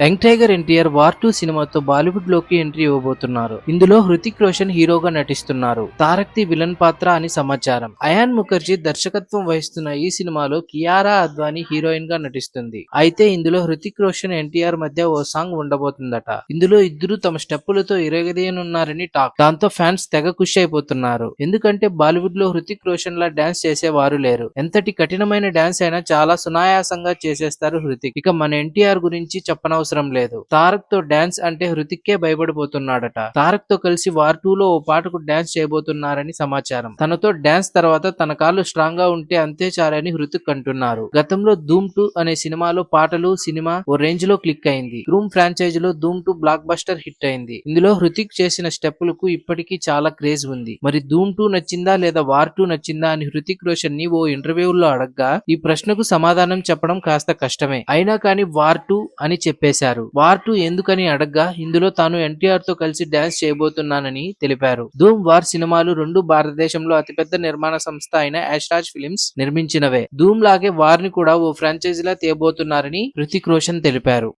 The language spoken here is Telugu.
Young tiger NTR war two సినిమాతో బాలీవుడ్లోకి ఎంట్రీ ఇవ్వబోతున్నారు. ఇందులో హృతిక్ రోషన్ హీరోగా నటిస్తున్నారు. తారక్ ది విలన్ పాత్ర అని సమాచారం. అయాన్ ముఖర్జీ దర్శకత్వం వహిస్తున్న ఈ సినిమాలో కియారా అద్వానీ హీరోయిన్గా నటిస్తుంది. అయితే ఇందులో హృతిక్ రోషన్ ఎన్టీఆర్ మధ్య ఓ సాంగ్ ఉండబోతుందట. ఇందులో ఇద్దరు తమ స్టెప్పులతో ఇరగదీయనున్నారని టాక్. దాంతో ఫ్యాన్స్ తెగ ఖుషి అయిపోతున్నారు. ఎందుకంటే బాలీవుడ్లో హృతిక్ రోషన్ లా డాన్స్ చేసేవారు లేరు. ఎంతటి కఠినమైన డాన్స్ అయినా చాలా సునాయాసంగా చేసేస్తారు హృతిక్. ఇక మన ఎన్టీఆర్ గురించి చెప్పనవసరం అవసరం లేదు. తారక్తో డాన్స్ అంటే హృతిక్కే భయపడిపోతున్నాడట. తారక్తో కలిసి వార్ టూ లో ఓ పాటకు డాన్స్ చేయబోతున్నారని సమాచారం. తనతో డాన్స్ తర్వాత తన కాళ్ళు స్ట్రాంగ్గా ఉంటే అంతే చాలని హృతిక్ అంటున్నారు. గతంలో ధూమ్ టూ అనే సినిమాలో పాటలు సినిమా ఓ రేంజ్లో క్లిక్ అయింది. రూమ్ ఫ్రాంచైజ్లో ధూమ్ టూ బ్లాక్ బస్టర్ హిట్ అయింది. ఇందులో హృతిక్ చేసిన స్టెప్పులకు ఇప్పటికీ చాలా క్రేజ్ ఉంది. మరి ధూమ్ టూ నచ్చిందా లేదా వార్ టూ నచ్చిందా అని హృతిక్ రోషన్ని ఓ ఇంటర్వ్యూలో అడగ్గా ఈ ప్రశ్నకు సమాధానం చెప్పడం కాస్త కష్టమే. అయినా కానీ వార్ టూ అని చెప్పేసి చేశారు. వార్ టూ ఎందుకని అడగ్గా ఇందులో తాను ఎన్టీఆర్తో కలిసి డాన్స్ చేయబోతున్నానని తెలిపారు. ధూమ్ వార్ సినిమాలు రెండు భారతదేశంలో అతిపెద్ద నిర్మాణ సంస్థ అయిన యాష్రాజ్ ఫిలిమ్స్ నిర్మించినవే. ధూమ్ లాగే వార్ని కూడా ఓ ఫ్రాంచైజీలా తేబోతున్నారని హృతిక్ రోషన్ తెలిపారు.